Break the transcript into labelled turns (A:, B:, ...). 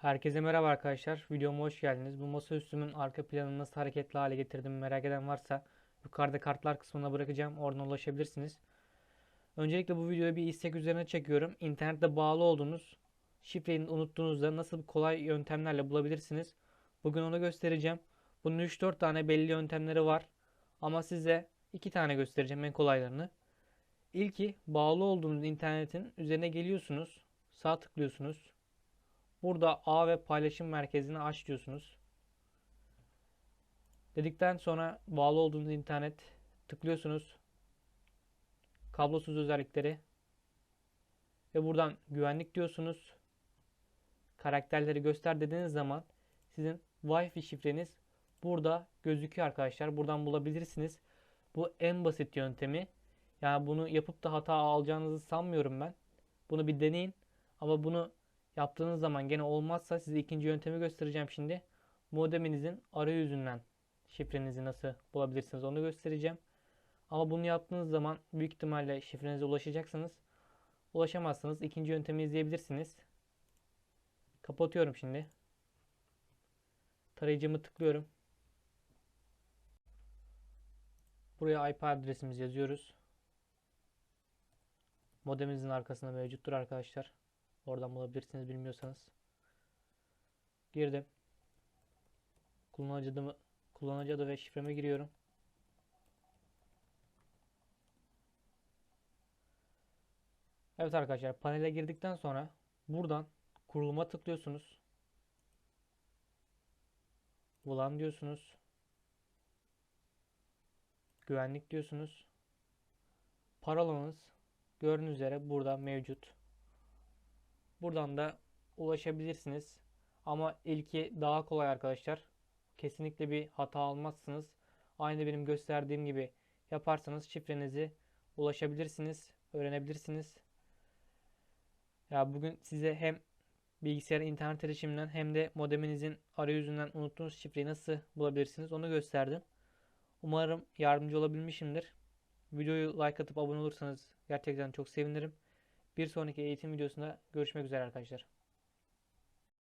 A: Herkese merhaba arkadaşlar. Videoma hoş geldiniz. Bu masaüstümün arka planını nasıl hareketli hale getirdim merak eden varsa yukarıda kartlar kısmına bırakacağım. Oradan ulaşabilirsiniz. Öncelikle bu videoyu bir istek üzerine çekiyorum. İnternette bağlı olduğunuz şifreyi unuttuğunuzda nasıl kolay yöntemlerle bulabilirsiniz. Bugün onu göstereceğim. Bunun 3-4 tane belli yöntemleri var. Ama size 2 tane göstereceğim en kolaylarını. İlki bağlı olduğunuz internetin üzerine geliyorsunuz. Sağ tıklıyorsunuz. Burada ağ ve paylaşım merkezini aç diyorsunuz. Dedikten sonra bağlı olduğunuz internet tıklıyorsunuz. Kablosuz özellikleri ve buradan güvenlik diyorsunuz. Karakterleri göster dediğiniz zaman sizin Wi-Fi şifreniz burada gözüküyor arkadaşlar. Buradan bulabilirsiniz. Bu en basit yöntemi. Yani bunu yapıp da hata alacağınızı sanmıyorum ben. Bunu bir deneyin. Ama bunu Yaptığınız zaman gene olmazsa size ikinci yöntemi göstereceğim şimdi. Modeminizin arayüzünden şifrenizi nasıl bulabilirsiniz onu göstereceğim. Ama bunu yaptığınız zaman büyük ihtimalle şifrenize ulaşacaksınız. Ulaşamazsanız ikinci yöntemi izleyebilirsiniz. Kapatıyorum şimdi. Tarayıcımı tıklıyorum. Buraya IP adresimizi yazıyoruz. Modemimizin arkasında mevcuttur arkadaşlar. Oradan bulabilirsiniz bilmiyorsanız. Girdim. Kullanıcı adı, kullanıcı adı ve şifreme giriyorum. Evet arkadaşlar panele girdikten sonra buradan kuruluma tıklıyorsunuz. Bulan diyorsunuz. Güvenlik diyorsunuz. Parolanız gördüğünüz üzere burada mevcut. Buradan da ulaşabilirsiniz. Ama ilki daha kolay arkadaşlar. Kesinlikle bir hata almazsınız. Aynı benim gösterdiğim gibi yaparsanız şifrenizi ulaşabilirsiniz, öğrenebilirsiniz. Ya bugün size hem bilgisayar internet erişiminden hem de modeminizin arayüzünden unuttuğunuz şifreyi nasıl bulabilirsiniz onu gösterdim. Umarım yardımcı olabilmişimdir. Videoyu like atıp abone olursanız gerçekten çok sevinirim. Bir sonraki eğitim videosunda görüşmek üzere arkadaşlar.